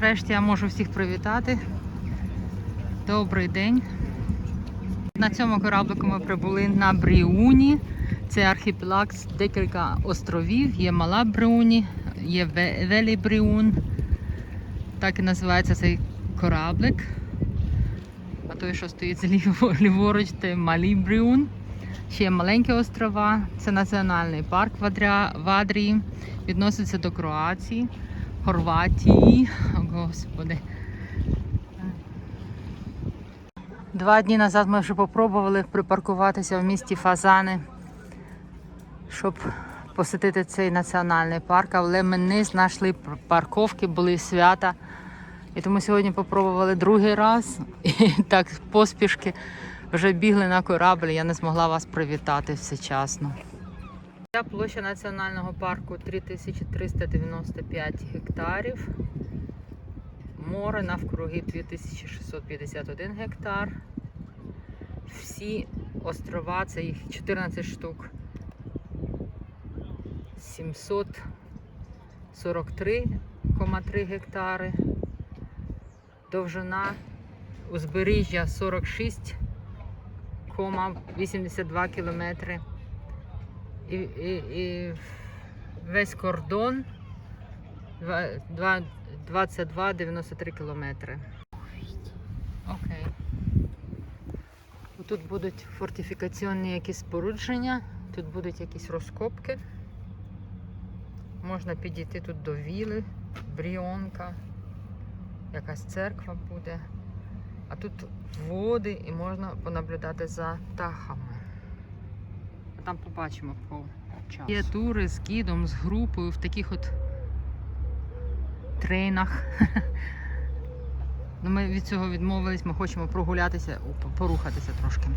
нарешті я можу всіх привітати. Добрий день. На цьому кораблику ми прибули на Бріуні. Це архіпелаг з декілька островів. Є Мала Бріуні, є Велі Бріун. Так і називається цей кораблик. А той, що стоїть ліворуч, це Малі Бріун. Ще є маленькі острова. Це національний парк в Адрії. Відноситься до Кроації, Хорватії. О, Господи. Два дні назад ми вже попробували припаркуватися в місті Фазани, щоб посетити цей національний парк, але ми не знайшли парковки, були свята. І тому сьогодні попробували другий раз і так поспішки вже бігли на корабль. Я не змогла вас привітати всечасно. Ця площа національного парку 3395 гектарів. Море навкруги 2651 гектар. Всі острова, це їх 14 штук. 743,3 гектари. Довжина узбережжя 46,82 кілометри. І, і, і весь кордон два- два- 22-93 кілометри. Окей. Тут будуть фортифікаційні якісь спорудження, тут будуть якісь розкопки. Можна підійти тут до віли, бріонка, якась церква буде. А тут води і можна понаблюдати за птахами. Там побачимо по часу. Є тури з гідом, з групою в таких от трейнах. Ну, ми від цього відмовились, ми хочемо прогулятися, порухатися трошки.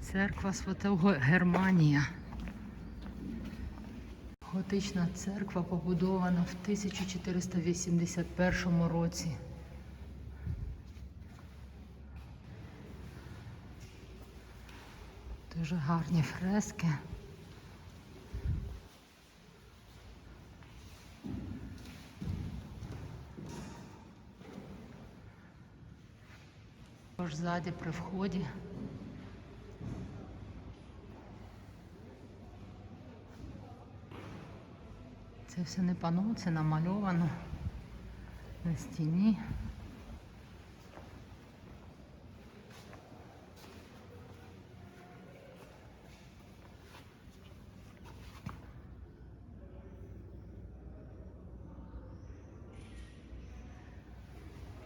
Церква Святого Германія. Готична церква побудована в 1481 році. Дуже гарні фрески. Тож ззаді при вході Це все не пано, це намальовано на стіні.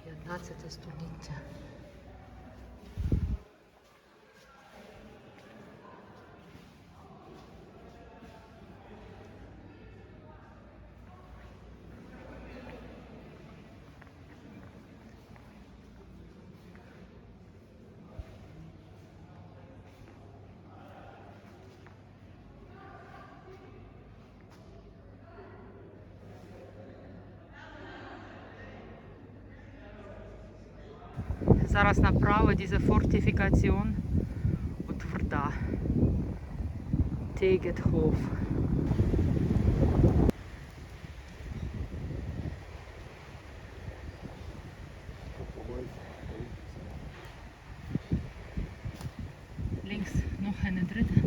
П'ятнадцяте століття. Зараз направо diese Fortifikation утвърда. Тегетхоф. Links noch eine dritte.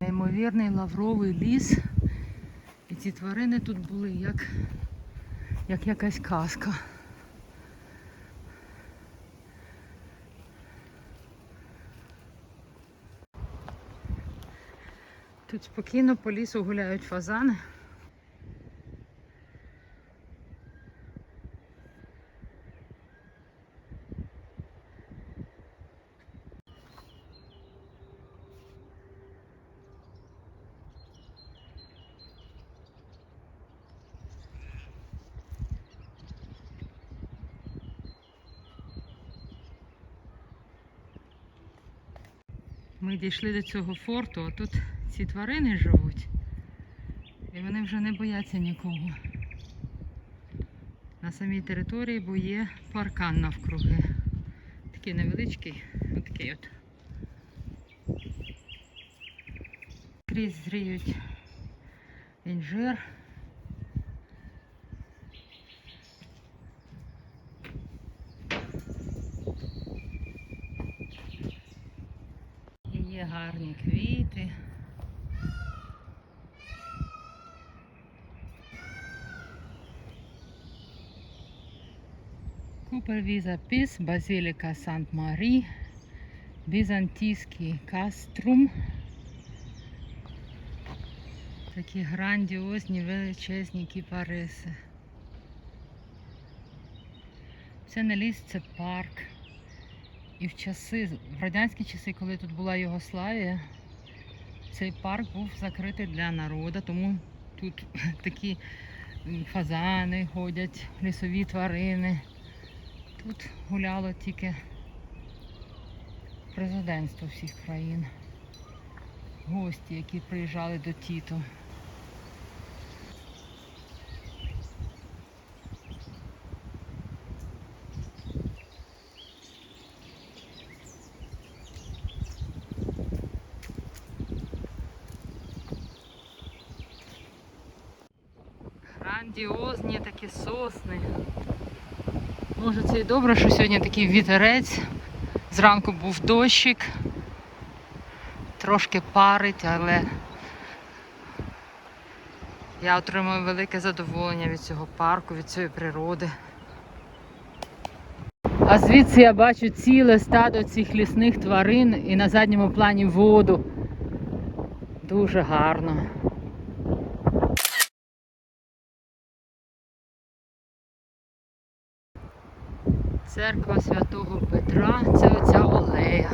Неймовірний лавровий ліс. Ці тварини тут були як, як якась казка. Тут спокійно по лісу гуляють фазани. Ми дійшли до цього форту, а тут ці тварини живуть. І вони вже не бояться нікого. На самій території, бо є паркан навкруги. Такий невеличкий, отакий от. Крізь зріють інжир. І є гарні квіти. Купер Віза Базиліка Сант-Марі, Візантійський каструм. Такі грандіозні величезні кіпариси. Це не ліс, це парк. І в часи, в радянські часи, коли тут була Югославія, цей парк був закритий для народу, тому тут такі фазани ходять, лісові тварини. Тут гуляло тільки президентство всіх країн. Гості, які приїжджали до Тіто. Грандіозні такі сосни. Може це і добре, що сьогодні такий вітерець. Зранку був дощик. Трошки парить, але я отримую велике задоволення від цього парку, від цієї природи. А звідси я бачу ціле стадо цих лісних тварин і на задньому плані воду. Дуже гарно. Церква Святого Петра, це оця Олея.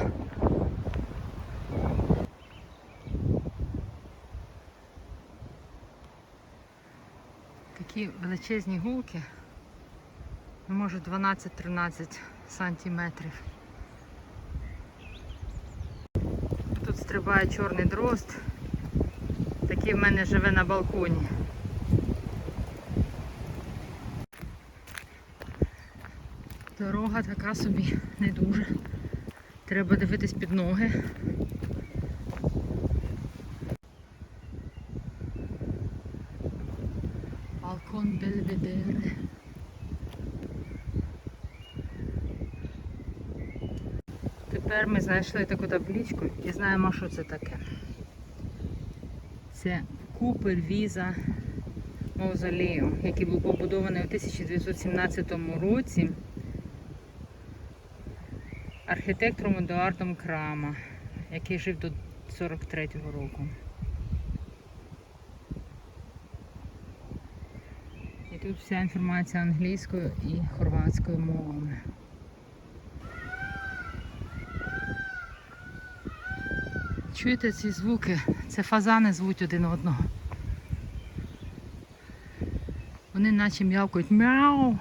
Такі величезні гулки, ну, може 12-13 сантиметрів. Тут стрибає чорний дрозд. Такий в мене живе на балконі. Дорога така собі не дуже. Треба дивитись під ноги. Балкон Бельведере. Тепер ми знайшли таку табличку і знаємо, що це таке. Це Купер Віза Мавзолею, який був побудований у 1917 році архітектором Едуардом Крама, який жив до 43-го року. І тут вся інформація англійською і хорватською мовами. Чуєте ці звуки? Це фазани звуть один одного. Вони наче м'явкають мяу.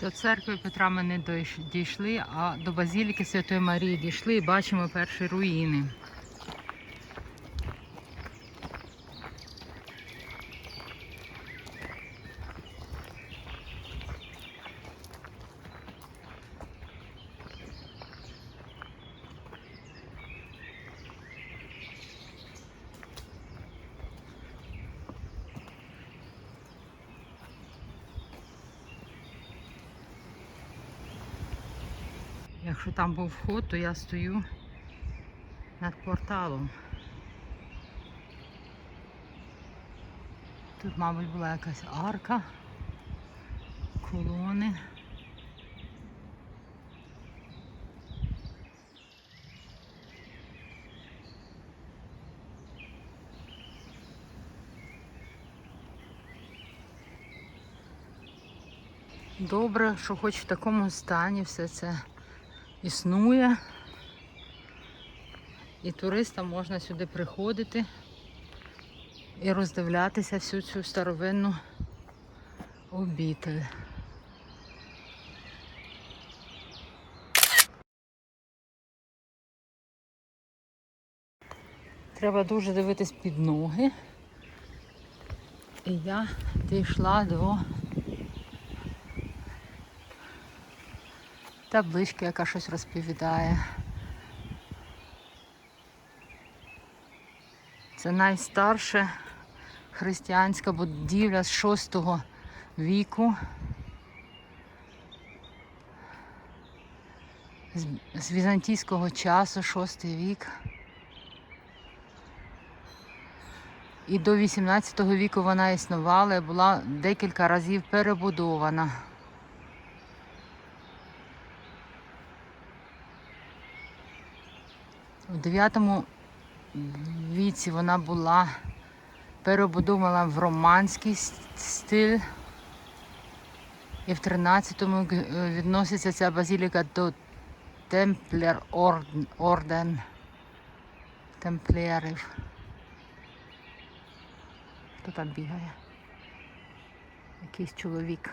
До церкви Петра ми не дійшли, а до базіліки Святої Марії дійшли і бачимо перші руїни. Якщо там був вход, то я стою над порталом. Тут, мабуть, була якась арка, колони. Добре, що хоч в такому стані все це існує. І туристам можна сюди приходити і роздивлятися всю цю старовинну обітель. Треба дуже дивитись під ноги. І я дійшла до таблички, яка щось розповідає. Це найстарша християнська будівля з 6 віку. З, візантійського часу, 6 вік. І до 18 віку вона існувала і була декілька разів перебудована. У 9 віці вона була перебудована в романський стиль. І в 13-му е, відноситься ця базіліка до Темплер Орден, орден. Хто там бігає? Якийсь чоловік.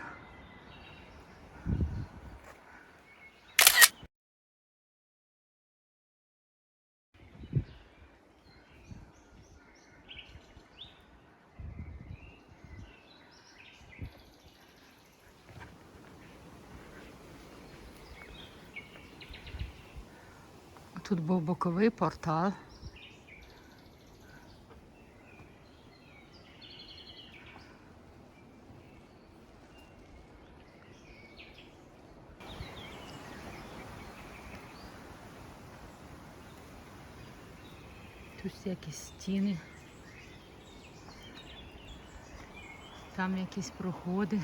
Тут був боковий портал. Тут якісь стіни. Там якісь проходи.